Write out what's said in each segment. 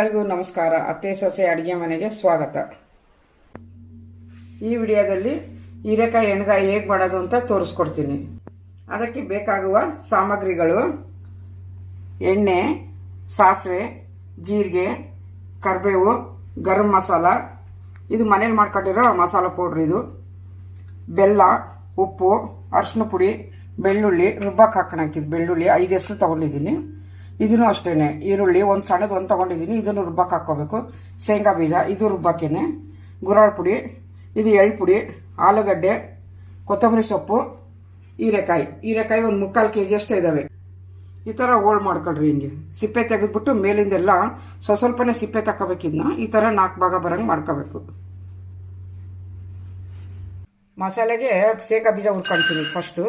ಎಲ್ಲರಿಗೂ ನಮಸ್ಕಾರ. ಅತ್ತೆ, ಸೊಸೆ, ಅಡುಗೆ ಮನೆಗೆ ಸ್ವಾಗತ. ಈ ವಿಡಿಯೋದಲ್ಲಿ ಹೀರೆಕಾಯಿ ಎಣ್ಗಾಯಿ ಹೇಗೆ ಮಾಡೋದು ಅಂತ ತೋರಿಸ್ಕೊಡ್ತೀನಿ. ಅದಕ್ಕೆ ಬೇಕಾಗುವ ಸಾಮಗ್ರಿಗಳು ಎಣ್ಣೆ, ಸಾಸಿವೆ, ಜೀರಿಗೆ, ಕರಿಬೇವು, ಗರಂ ಮಸಾಲ. ಇದು ಮನೇಲಿ ಮಾಡ್ಕೊಟ್ಟಿರೋ ಮಸಾಲ ಪೌಡ್ರ್ ಇದು. ಬೆಲ್ಲ, ಉಪ್ಪು ಅರಿಶಿನ ಪುಡಿ, ಬೆಳ್ಳುಳ್ಳಿ ರುಬ್ಬಕ್ಕೆ ಹಾಕೋಣ ಬೆಳ್ಳುಳ್ಳಿ ಐದು ಹೆಸರು ತೊಗೊಂಡಿದ್ದೀನಿ. ಇದನ್ನು ಅಷ್ಟೇನೆ. ಈರುಳ್ಳಿ ಒಂದು ಸಣ್ಣದು ಒಂದು ತೊಗೊಂಡಿದ್ದೀನಿ. ಇದನ್ನು ರುಬ್ಬಕ್ಕೆ ಹಾಕ್ಕೋಬೇಕು. ಶೇಂಗಾ ಬೀಜ, ಇದು ರುಬ್ಬಕ್ಕೇನೆ. ಗುರಾಳ್ ಪುಡಿ, ಇದು ಎಳ್ಳು ಪುಡಿ, ಆಲೂಗಡ್ಡೆ, ಕೊತ್ತಂಬರಿ ಸೊಪ್ಪು, ಹೀರೆಕಾಯಿ. ಹೀರೆಕಾಯಿ ಒಂದು ಮುಕ್ಕಾಲು ಕೆ ಜಿ ಅಷ್ಟೇ ಇದ್ದಾವೆ ಈ ಥರ ಹೋಳ್ ಮಾಡ್ಕೊಳ್ರಿ ಹಿಂಗೆ. ಸಿಪ್ಪೆ ತೆಗೆದ್ಬಿಟ್ಟು ಮೇಲಿಂದೆಲ್ಲ ಸ್ವಲ್ಪ ಸ್ವಲ್ಪನೇ ಸಿಪ್ಪೆ ತಗೋಬೇಕಿದ್ನ ಈ ಥರ ನಾಲ್ಕು ಭಾಗ ಬರಂಗೆ ಮಾಡ್ಕೋಬೇಕು. ಮಸಾಲೆಗೆ ಶೇಂಗಾ ಬೀಜ ಹುರ್ಕೊಳ್ತೀನಿ ಫಸ್ಟು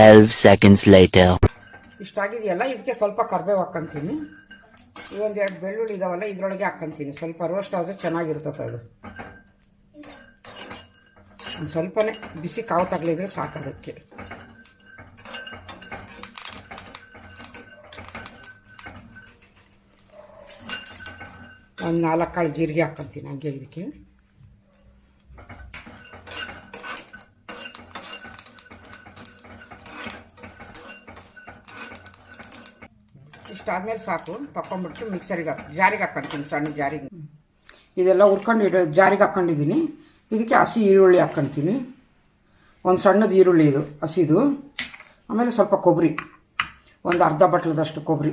Twelve seconds later. ಇಷ್ಟಾಗಿದೆಯಲ್ಲ ಇದಕ್ಕೆ ಸ್ವಲ್ಪ ಕರ್ಬೇವು ಹಾಕ್ಕಂತೀನಿ ಇವೊಂದು ಎರಡು ಬೆಳ್ಳುಳ್ಳಿ ಇದಾವಲ್ಲ, ಇದರೊಳಗೆ ಹಾಕ್ಕಂತೀನಿ ಸ್ವಲ್ಪ ರೋಸ್ಟ್ ಆದರೆ ಚೆನ್ನಾಗಿರ್ತದೆ ಅದು. ಒಂದು ಸ್ವಲ್ಪನೇ ಬಿಸಿ ಕಾವು ತಗಲಿದ್ರೆ ಸಾಕೋದಕ್ಕೆ ಒಂದು ನಾಲ್ಕು ಕಾಳು ಜೀರಿಗೆ ಹಾಕ್ಕಂತೀನಿ ಹಂಗೆ ಇದಕ್ಕೆ. ಇಷ್ಟಾದ್ಮೇಲೆ ಸಾಕು. ತಕೊಂಡ್ಬಿಟ್ಟು ಮಿಕ್ಸರಿಗೆ ಹಾಕಿ. ಜಾರಿಗೆ ಹಾಕ್ಕೊಂತೀನಿ ಸಣ್ಣ ಜಾರಿಗೆ. ಇದೆಲ್ಲ ಹುರ್ಕೊಂಡು ಇಡೋ ಜಾರಿಗೆ ಹಾಕ್ಕೊಂಡಿದ್ದೀನಿ ಇದಕ್ಕೆ ಹಸಿ ಈರುಳ್ಳಿ ಹಾಕ್ಕೊಂತೀನಿ ಒಂದು ಸಣ್ಣದು ಈರುಳ್ಳಿ ಇದು ಹಸಿದು. ಆಮೇಲೆ ಸ್ವಲ್ಪ ಕೊಬ್ಬರಿ ಒಂದು ಅರ್ಧ ಬಟ್ಲದಷ್ಟು ಕೊಬ್ಬರಿ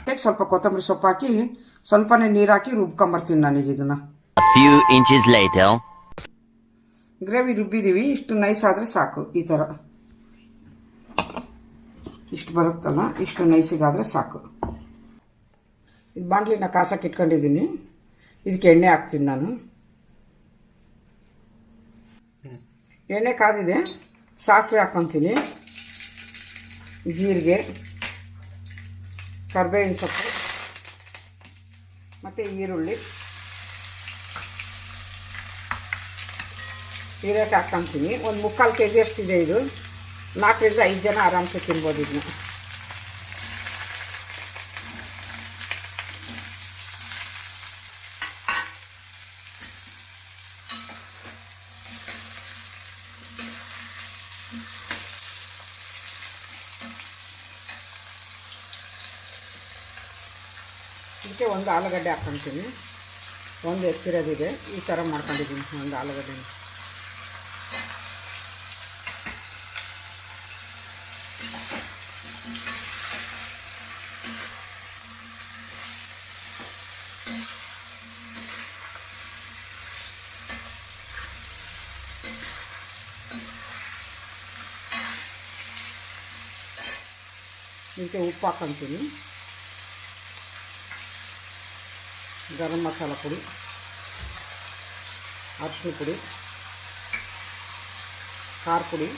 ಅದಕ್ಕೆ ಸ್ವಲ್ಪ ಕೊತ್ತಂಬರಿ ಸೊಪ್ಪು ಹಾಕಿ ಸ್ವಲ್ಪನೇ ನೀರು ಹಾಕಿ ರುಬ್ಕೊಂಬರ್ತೀನಿ ನನಗೆ ಇದನ್ನು. ಫ್ಯೂ ಇಂಚಸ್ ಲೈಟ್ ಗ್ರೇವಿ ರುಬ್ಬಿದ್ದೀವಿ ಇಷ್ಟು ನೈಸ್ ಆದರೆ ಸಾಕು ಈ ಥರ ಇಷ್ಟು ಬರುತ್ತಲ್ಲ, ಇಷ್ಟು ನೈಸಿಗಾದರೆ ಸಾಕು. ಇದು ಬಾಂಡ್ಲಿನ ಕಾಸಕ್ಕೆ ಇಟ್ಕೊಂಡಿದ್ದೀನಿ. ಇದಕ್ಕೆ ಎಣ್ಣೆ ಹಾಕ್ತೀನಿ ನಾನು. ಎಣ್ಣೆ ಕಾದಿದೆ, ಸಾಸಿವೆ ಹಾಕ್ಕೊತೀನಿ ಜೀರಿಗೆ, ಕರ್ಬೇವಿನ ಸೊಪ್ಪು, ಮತ್ತು ಈರುಳ್ಳಿ. ಹೀರೆಕಾಯಿ ಹಾಕ್ಕೊತೀನಿ ಒಂದು ಮುಕ್ಕಾಲು ಕೆ ಜಿ ಅಷ್ಟಿದೆ ಇದು. ನಾಲ್ಕರಿಂದ ಐದು ಜನ ಆರಾಮ್ಸೆ ತಿನ್ಬೋದು ಇದನ್ನ. ಇದಕ್ಕೆ ಒಂದು ಆಲೂಗಡ್ಡೆ ಹಾಕ್ಕೊಂತೀನಿ. ಒಂದು ಎತ್ತಿರೋದಿದೆ. ಈ ಥರ ಮಾಡ್ಕೊಂಡಿದ್ದೀನಿ. ಒಂದು ಆಲೂಗಡ್ಡೆ ಇದಕ್ಕೆ ಉಪ್ಪು ಹಾಕ್ಕೊಂತೀನಿ ಗರಂ ಮಸಾಲ ಪುಡಿ ಅರಿಶಿನ ಪುಡಿ, ಖಾರ ಪುಡಿ,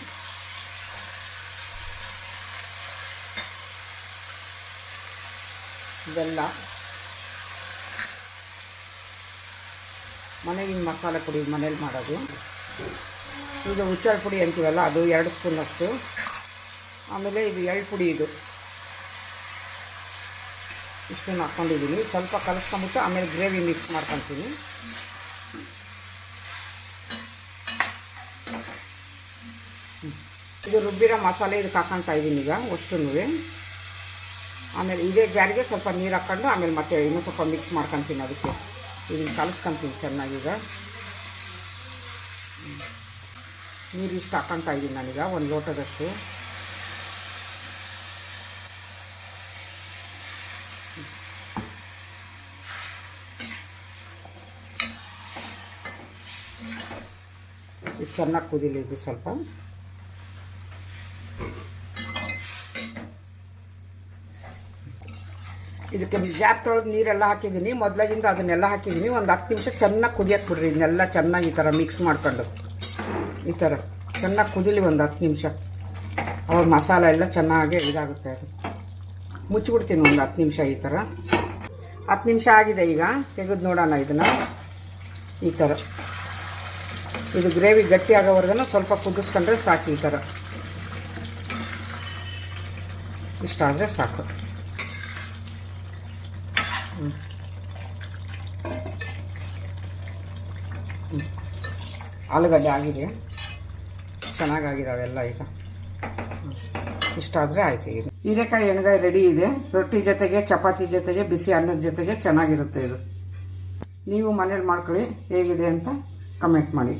ಬೆಲ್ಲ, ಮನೆಗಿನ ಮಸಾಲೆ ಪುಡಿ ಮನೇಲಿ ಮಾಡೋದು. ಇದು ಹುಚ್ಚಳ ಪುಡಿ ಅಂತೀವಲ್ಲ, ಅದು ಎರಡು ಸ್ಪೂನಷ್ಟು. ಆಮೇಲೆ ಇದು ಎಳ್ಳು ಪುಡಿ ಇದು. ಇಷ್ಟನ್ನು ಹಾಕ್ಕೊಂಡಿದ್ದೀನಿ ಸ್ವಲ್ಪ ಕಲಿಸ್ಕೊಂಬಿಟ್ಟು ಆಮೇಲೆ ಗ್ರೇವಿ ಮಿಕ್ಸ್ ಮಾಡ್ಕೊತೀನಿ. ಇದು ರುಬ್ಬಿರೋ ಮಸಾಲೆ ಇದಕ್ಕೆ ಹಾಕ್ಕೊಳ್ತಾ ಇದ್ದೀನಿ ಈಗ ಅಷ್ಟು ಆಮೇಲೆ ಇದೇ ಜಾರಿಗೆ ಸ್ವಲ್ಪ ನೀರು ಹಾಕ್ಕೊಂಡು ಆಮೇಲೆ ಮತ್ತೆ ಇನ್ನೂ ಸ್ವಲ್ಪ ಮಿಕ್ಸ್ ಮಾಡ್ಕೊತೀನಿ ಅದಕ್ಕೆ. ಇದನ್ನು ಕಲಿಸ್ಕೊತೀನಿ ಚೆನ್ನಾಗೀಗ ನೀರು ಇಷ್ಟು ಹಾಕ್ಕೊಳ್ತಾ ಇದ್ದೀನಿ ನಾನೀಗ, ಒಂದು ಲೋಟದಷ್ಟು. ಇದು ಚೆನ್ನಾಗಿ ಕುದಿಲಿ ಇದು ಸ್ವಲ್ಪ. ಇದಕ್ಕೆ ಜಾಪ್ ತೊಳೆದು ನೀರೆಲ್ಲ ಹಾಕಿದ್ದೀನಿ. ಮೊದಲಾಗಿಂದ ಅದನ್ನೆಲ್ಲ ಹಾಕಿದ್ದೀನಿ. ಒಂದು ಹತ್ತು ನಿಮಿಷ ಚೆನ್ನಾಗಿ ಕುದಿಯಕ್ಕೆ ಬಿಡ್ರಿ ಇದನ್ನೆಲ್ಲ ಚೆನ್ನಾಗಿ ಈ ಥರ ಮಿಕ್ಸ್ ಮಾಡ್ಕೊಂಡು. ಈ ಥರ ಚೆನ್ನಾಗಿ ಕುದಿಲಿ ಒಂದು ಹತ್ತು ನಿಮಿಷ. ಅವಾಗ ಮಸಾಲೆ ಎಲ್ಲ ಚೆನ್ನಾಗಿ ಇದಾಗುತ್ತೆ ಅದು. ಮುಚ್ಚಿಬಿಡ್ತೀನಿ ಒಂದು ಹತ್ತು ನಿಮಿಷ ಈ ಥರ ಹತ್ತು ನಿಮಿಷ ಆಗಿದೆ ಈಗ. ತೆಗೆದು ನೋಡೋಣ ಇದನ್ನು. ಈ ಥರ ಇದು ಗ್ರೇವಿ ಗಟ್ಟಿ ಆಗೋವರೆಗೂ ಸ್ವಲ್ಪ ಕುದಿಸ್ಕೊಂಡ್ರೆ ಸಾಕು ಈ ಥರ. ಇಷ್ಟಾದರೆ ಸಾಕು. ಹ್ಮ್. ಹ್ಮ್. ಆಲೂಗಡ್ಡೆ ಆಗಿದೆ. ಚೆನ್ನಾಗಾಗಿದಾವೆಲ್ಲ ಈಗ. ಇಷ್ಟ ಇಷ್ಟಾದರೆ ಆಯ್ತು ಇದು. ಹೀರೆಕಾಯಿ ಎಣ್ಗಾಯಿ ರೆಡಿ ಇದೆ. ರೊಟ್ಟಿ ಜೊತೆಗೆ, ಚಪಾತಿ ಜೊತೆಗೆ, ಬಿಸಿ ಅನ್ನದ ಜೊತೆಗೆ ಚೆನ್ನಾಗಿರುತ್ತೆ ಇದು. ನೀವು ಮನೇಲಿ ಮಾಡ್ಕೊಳ್ಳಿ, ಹೇಗಿದೆ ಅಂತ ಕಮೆಂಟ್ ಮಾಡಿ.